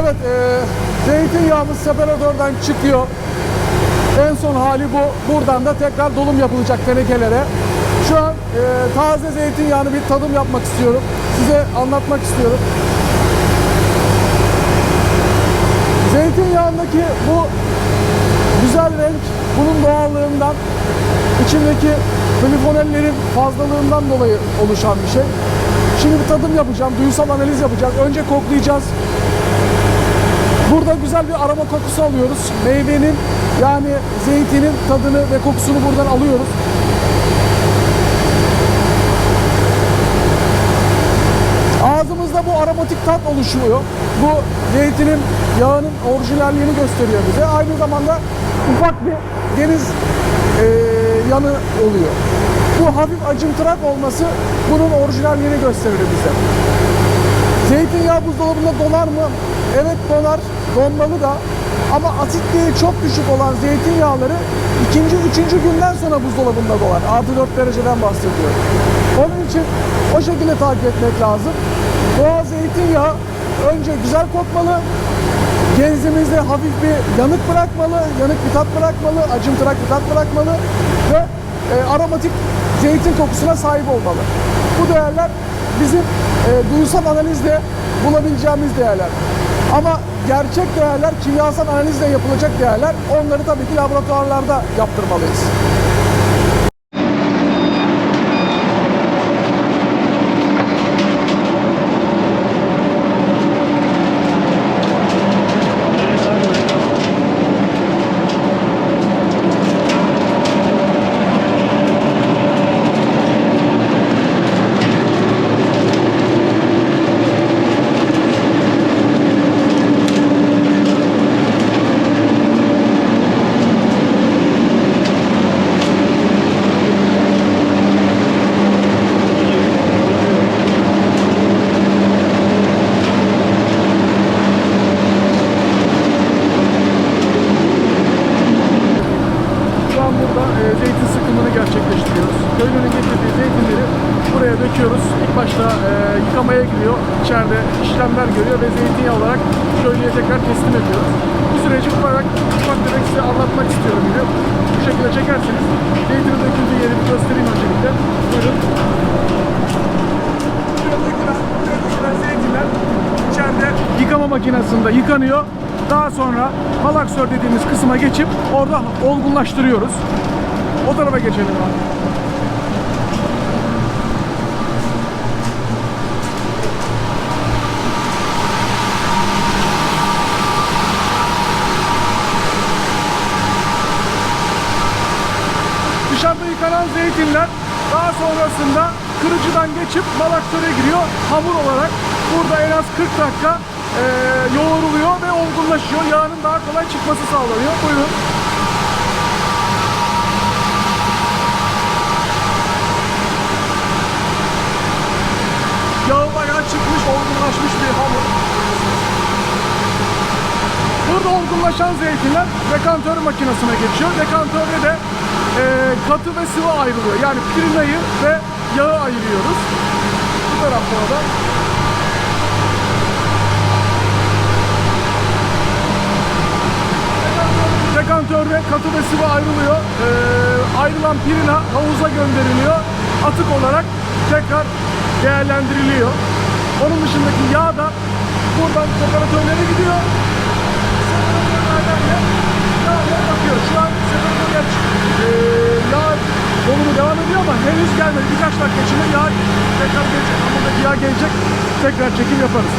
Evet, e, zeytinyağımız separatörden çıkıyor. En son hali bu. Buradan da tekrar dolum yapılacak tenekelere. Şu an e, taze zeytinyağını bir tadım yapmak istiyorum. Size anlatmak istiyorum. Zeytinyağındaki bu güzel renk bunun doğallığından, içindeki glifonellerin fazlalığından dolayı oluşan bir şey. Şimdi bir tadım yapacağım, duyusal analiz yapacağız. Önce koklayacağız. Burada güzel bir aroma kokusu alıyoruz. Meyvenin yani zeytinin tadını ve kokusunu buradan alıyoruz. Ağzımızda bu aromatik tat oluşuyor. Bu zeytinin yağının orijinalliğini gösteriyor bize. Aynı zamanda ufak bir deniz eee, yanı oluyor. Bu hafif acımtırak olması bunun orijinalliğini gösterir bize. Zeytinyağı buzdolabında donar mı? Evet donar. Donmalı da. Ama asitliği çok düşük olan zeytinyağları ikinci, üçüncü günden sonra buzdolabında dolar. Artı 4 dereceden bahsediyorum. Onun için o şekilde takip etmek lazım. Doğal zeytinyağı önce güzel kokmalı. Genzimizde hafif bir yanık bırakmalı, yanık bir tat bırakmalı, acımtırak bir tat bırakmalı ve e, aromatik zeytin kokusuna sahip olmalı. Bu değerler bizim e, duyusal analizle bulabileceğimiz değerler. Ama gerçek değerler kimyasal analizle yapılacak değerler. Onları tabii ki laboratuvarlarda yaptırmalıyız. Şu an burada e, zeytin sıkımını gerçekleştiriyoruz. Köylünün getirdiği zeytinleri buraya döküyoruz. İlk başta e, yıkamaya giriyor. İçeride işlemler görüyor ve zeytinyağı olarak köylüye tekrar teslim ediyoruz. Bu süreci olarak ufak tefek size anlatmak istiyorum yine. Bu şekilde çekerseniz zeytinin döküldüğü yeri bir göstereyim öncelikle. Buyurun. Zeytinler içeride yıkama makinesinde yıkanıyor. Daha sonra malaksör dediğimiz kısma geçip orada olgunlaştırıyoruz. O tarafa geçelim abi. Dışarıda yıkanan zeytinler daha sonrasında kırıcıdan geçip malaktöre giriyor. Hamur olarak burada en az 40 dakika eee, yoğruluyor ve olgunlaşıyor. Yağının daha kolay çıkması sağlanıyor. Buyurun. Yağı bayağı çıkmış, olgunlaşmış bir hamur. Burada olgunlaşan zeytinler dekantör makinesine geçiyor. Dekantörde de e, katı ve sıvı ayrılıyor. Yani pirinayı ve yağı ayırıyoruz. Bu tarafta da dekantörde katı ve sıvı ayrılıyor. E, ayrılan pirina havuza gönderiliyor. Atık olarak tekrar değerlendiriliyor. Onun dışındaki yağ da buradan separatörlere gidiyor. Separatörlerden de yağlara bakıyor. Şu an separatör e, yağ dolumu devam ediyor ama henüz gelmedi. Birkaç dakika içinde yağ tekrar gelecek. Hamurdaki yağ gelecek. Tekrar çekim yaparız.